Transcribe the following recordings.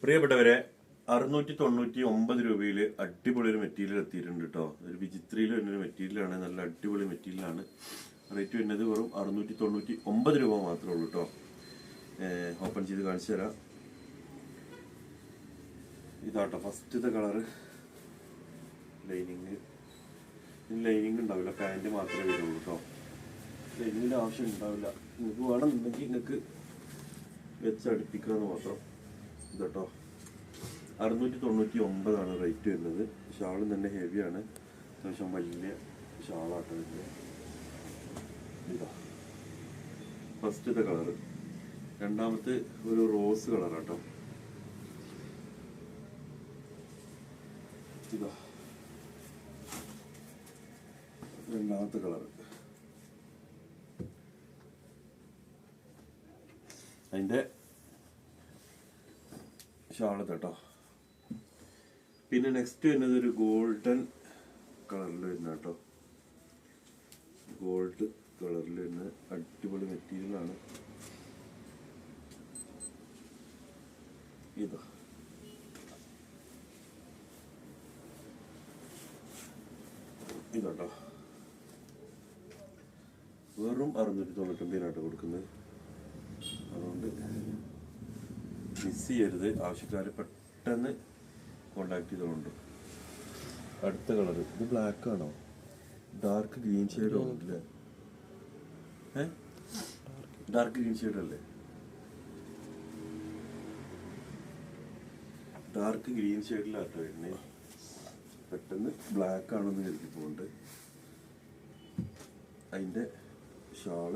പ്രിയപ്പെട്ടവരെ അറുന്നൂറ്റി തൊണ്ണൂറ്റി ഒമ്പത് രൂപയിൽ അടിപൊളി ഒരു മെറ്റീരിയൽ എത്തിയിട്ടുണ്ട് കേട്ടോ ഒരു വിചിത്രയിൽ വരുന്നൊരു മെറ്റീരിയലാണ്. നല്ല അടിപൊളി മെറ്റീരിയലാണ്. റേറ്റ് വരുന്നത് വെറും അറുന്നൂറ്റി തൊണ്ണൂറ്റി ഒമ്പത് രൂപ മാത്രമേ ഉള്ളൂ കേട്ടോ ഓപ്പൺ ചെയ്ത് കാണിച്ചു തരാം. ഇതാട്ടോ ഫസ്റ്റത്തെ കളറ്. ലൈനിങ്. ലൈനിങ് ഉണ്ടാവില്ല. പാന്റ് മാത്രമേ വരുള്ളൂ കേട്ടോ ലൈനിങ്ങിന്റെ ആവശ്യം ഉണ്ടാവില്ല. നിങ്ങൾക്ക് വേണമെന്നുണ്ടെങ്കിൽ നിങ്ങൾക്ക് വെച്ചടുപ്പിക്കാമെന്ന് മാത്രം. ഇതട്ടോ അറുന്നൂറ്റി തൊണ്ണൂറ്റി ഒമ്പതാണ് റേറ്റ് വരുന്നത്. ഷാളും തന്നെ ഹെവിയാണ്. അത്യാവശ്യം വലിയ ഷാളാട്ടോ ഇതിന്റെ ഇതാ. ഫസ്റ്റത്തെ കളറ്. രണ്ടാമത്തെ ഒരു റോസ് കളറാട്ടോ. ഇതാ. രണ്ടാമത്തെ കളർ അതിന്റെ ഷാൾ കേട്ടോ പിന്നെ നെക്സ്റ്റ് വരുന്നത് ഒരു ഗോൾഡൻ കളറിൽ വരുന്ന കേട്ടോ. ഗോൾഡ് കളറിൽ വരുന്ന അടിപൊളി മെറ്റീരിയലാണ് ഇതാ. ഇതാട്ടോ. വെറും അറുന്നൂറ്റി തൊണ്ണൂറ്റൊമ്പതിനായിട്ട് കൊടുക്കുന്നത്. അതുകൊണ്ട് മിസ് ചെയ്യരുത്. ആവശ്യക്കാർ പെട്ടെന്ന് കോണ്ടാക്ട് ചെയ്തോണ്ട് അടുത്ത കളർ ഇത് ബ്ലാക്ക് ആണോ? ഡാർക്ക് ഗ്രീൻ ഷെയ്ഡ് അല്ലേ ഏ? ഡാർക്ക് ഗ്രീൻ ഷെയ്ഡ് അല്ലേ? ഡാർക്ക് ഗ്രീൻ ഷെയ്ഡിലാട്ടോ വരുന്നത് പെട്ടെന്ന് ബ്ലാക്ക് ആണെന്ന് കരുതി പോകുന്നുണ്ട് അതിന്റെ ഷാൾ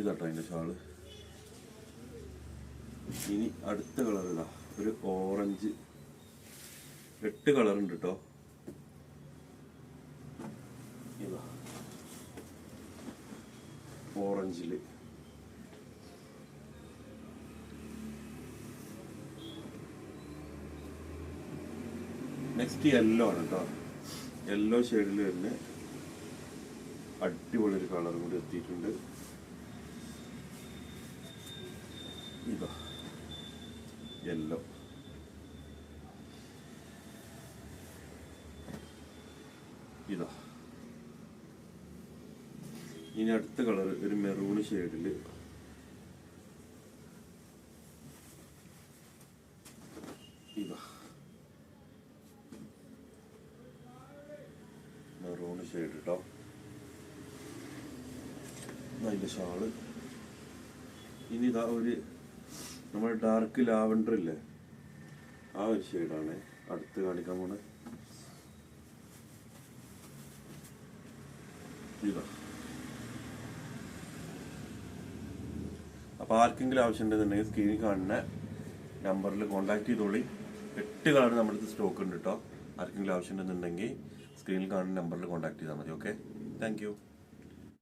ഇതാട്ടോ അതിന്റെ ഷാൾ. ഇനി അടുത്ത കളർ ഇതാ ഒരു ഓറഞ്ച്. എട്ട് കളർ ഉണ്ട് കേട്ടോ ഇതാ. ഓറഞ്ചിൽ. നെക്സ്റ്റ് യെല്ലോ ആണ് കേട്ടോ യെല്ലോ ഷെയ്ഡിൽ തന്നെ അടിപൊളി ഒരു കളർ കൂടി എത്തിയിട്ടുണ്ട് ഇതാ യെല്ലോ ഇതാ. ഇനി അടുത്ത കളർ ഒരു മെറൂൺ ഷെയ്ഡിൽ ഇതാ. മെറൂൺ ഷെയ്ഡ് കേട്ടോ അതിന്റെ ഷാൾ. ഇനി ഇതാ ഒരു നമ്മൾ ഡാർക്ക് ലാവൻഡർ ഇല്ലേ? ആ ഒരു ഷെയ്ഡാണ് അടുത്ത് കാണിക്കാൻ പോണേ. അപ്പൊ ആർക്കെങ്കിലും ആവശ്യമുണ്ടെന്നുണ്ടെങ്കിൽ സ്ക്രീനിൽ കാണുന്ന നമ്പറിൽ കോൺടാക്ട് ചെയ്തോളി. എട്ട് കളർ നമ്മുടെ അടുത്ത് സ്റ്റോക്ക് ഉണ്ട് കേട്ടോ ആർക്കെങ്കിലും ആവശ്യമുണ്ടെന്നുണ്ടെങ്കിൽ സ്ക്രീനിൽ കാണുന്ന നമ്പറിൽ കോൺടാക്ട് ചെയ്താൽ മതി ഓക്കെ താങ്ക്